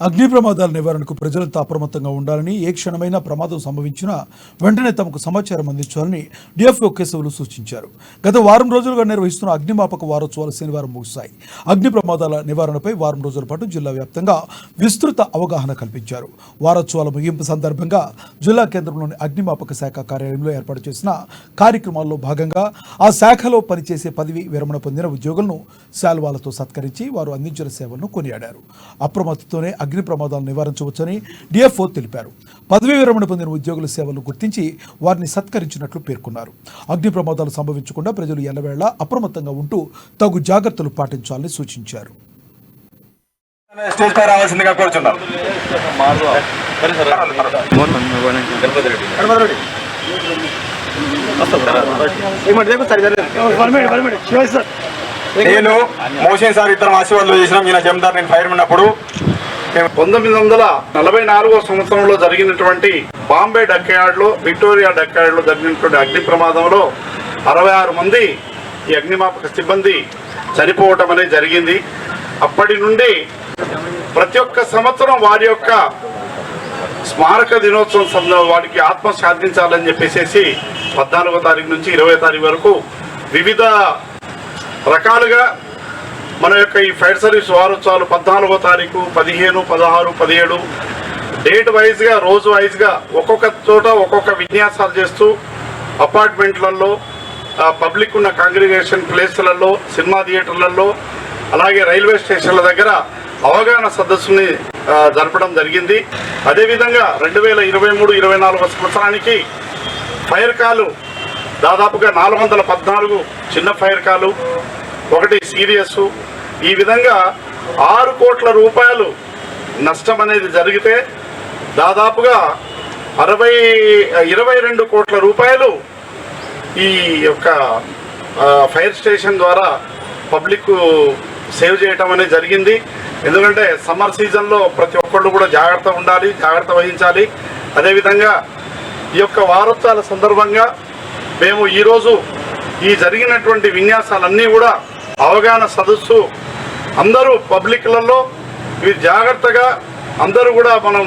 అగ్ని ప్రమాదాల నివారణకు ప్రజలంతా అప్రమత్తంగా ఉండాలని ఏ క్షణమైనా ప్రమాదం సంభవించినా వెంటనే తమకు సమాచారం అందించాలని డిఎఫ్ఓ కేశవులు సూచించారు. గత వారం రోజులుగా నిర్వహిస్తున్న అగ్నిమాపక వారోత్సవాలు శనివారం ముగిశాయి. అగ్ని ప్రమాదాల నివారణపై వారం రోజుల పాటు జిల్లా వ్యాప్తంగా విస్తృత అవగాహన కల్పించారు. వారోత్సవాల ముగింపు సందర్భంగా జిల్లా కేంద్రంలోని అగ్నిమాపక శాఖ కార్యాలయంలో ఏర్పాటు చేసిన కార్యక్రమాల్లో భాగంగా ఆ శాఖలో పనిచేసే పదవి విరమణ పొందిన ఉద్యోగులను శాల్వాలతో సత్కరించి వారు అందించిన సేవలను కొనియాడారు. అప్రమత్తతోనే అగ్ని ప్రమాదాలను నివారించవచ్చని డిఎఫ్ఓ తెలిపారు. పదవీ విరమణ పొందిన ఉద్యోగుల సేవలను గుర్తించి వారిని సత్కరించినట్లు పేర్కొన్నారు. అగ్ని ప్రమాదాలు సంభవించకుండా ప్రజలు ఎల్లవేళ అప్రమత్తంగా ఉంటూ తగు జాగ్రత్తలు పాటించాలని సూచించారు. స్టేజ్ పై రావాల్సిందిగా కోరుచున్నాం నేను మోషన్ సార్ ఇద్దరం ఆశీర్వాదాలు చేసినాం. ఈయన జమదార్ నేను ఫైర్ ఉన్నప్పుడు పంతొమ్మిది వందల నలభై నాలుగో సంవత్సరంలో జరిగినటువంటి బాంబే డక్యార్డ్లో విక్టోరియా డక్యార్డ్లో జరిగినటువంటి అగ్ని ప్రమాదంలో అరవై ఆరు మంది ఈ అగ్నిమాపక సిబ్బంది చనిపోవటం అనేది జరిగింది. అప్పటి నుండి ప్రతి ఒక్క సంవత్సరం వారి యొక్క స్మారక దినోత్సవం సందర్భంగా వారికి ఆత్మ సాధించాలని చెప్పేసి పద్నాలుగో తారీఖు నుంచి ఇరవై తారీఖు వరకు వివిధ రకాలుగా మన యొక్క ఈ ఫైర్ సర్వీస్ వారోత్సవాలు పద్నాలుగో తారీఖు పదిహేను పదహారు పదిహేడు డేట్ వైజ్గా రోజు వైజ్గా ఒక్కొక్క చోట ఒక్కొక్క విన్యాసాలు చేస్తూ అపార్ట్మెంట్లలో పబ్లిక్ ఉన్న కాంగ్రిగేషన్ ప్లేస్లలో సినిమా థియేటర్లలో అలాగే రైల్వే స్టేషన్ల దగ్గర అవగాహన సదస్సుని జరపడం జరిగింది. అదేవిధంగా రెండు వేల ఇరవై మూడు ఇరవై నాలుగు సంవత్సరానికి ఫైర్ కాలు దాదాపుగా నాలుగు వందల పద్నాలుగు చిన్న ఫైర్ కాలు ఒకటి సీరియస్ ఈ విధంగా ఆరు కోట్ల రూపాయలు నష్టం అనేది జరిగితే దాదాపుగా అరవై ఇరవై రెండు కోట్ల రూపాయలు ఈ యొక్క ఫైర్ స్టేషన్ ద్వారా పబ్లిక్ సేవ్ చేయటం అనేది జరిగింది. ఎందుకంటే సమ్మర్ సీజన్లో ప్రతి ఒక్కళ్ళు కూడా జాగ్రత్త ఉండాలి జాగ్రత్త వహించాలి. అదేవిధంగా ఈ యొక్క వారోత్సవాల సందర్భంగా మేము ఈరోజు ఈ జరిగినటువంటి విన్యాసాలన్నీ కూడా అవగాహన సదస్సు అందరూ పబ్లిక్లలో ఇవి జాగ్రత్తగా అందరూ కూడా మనం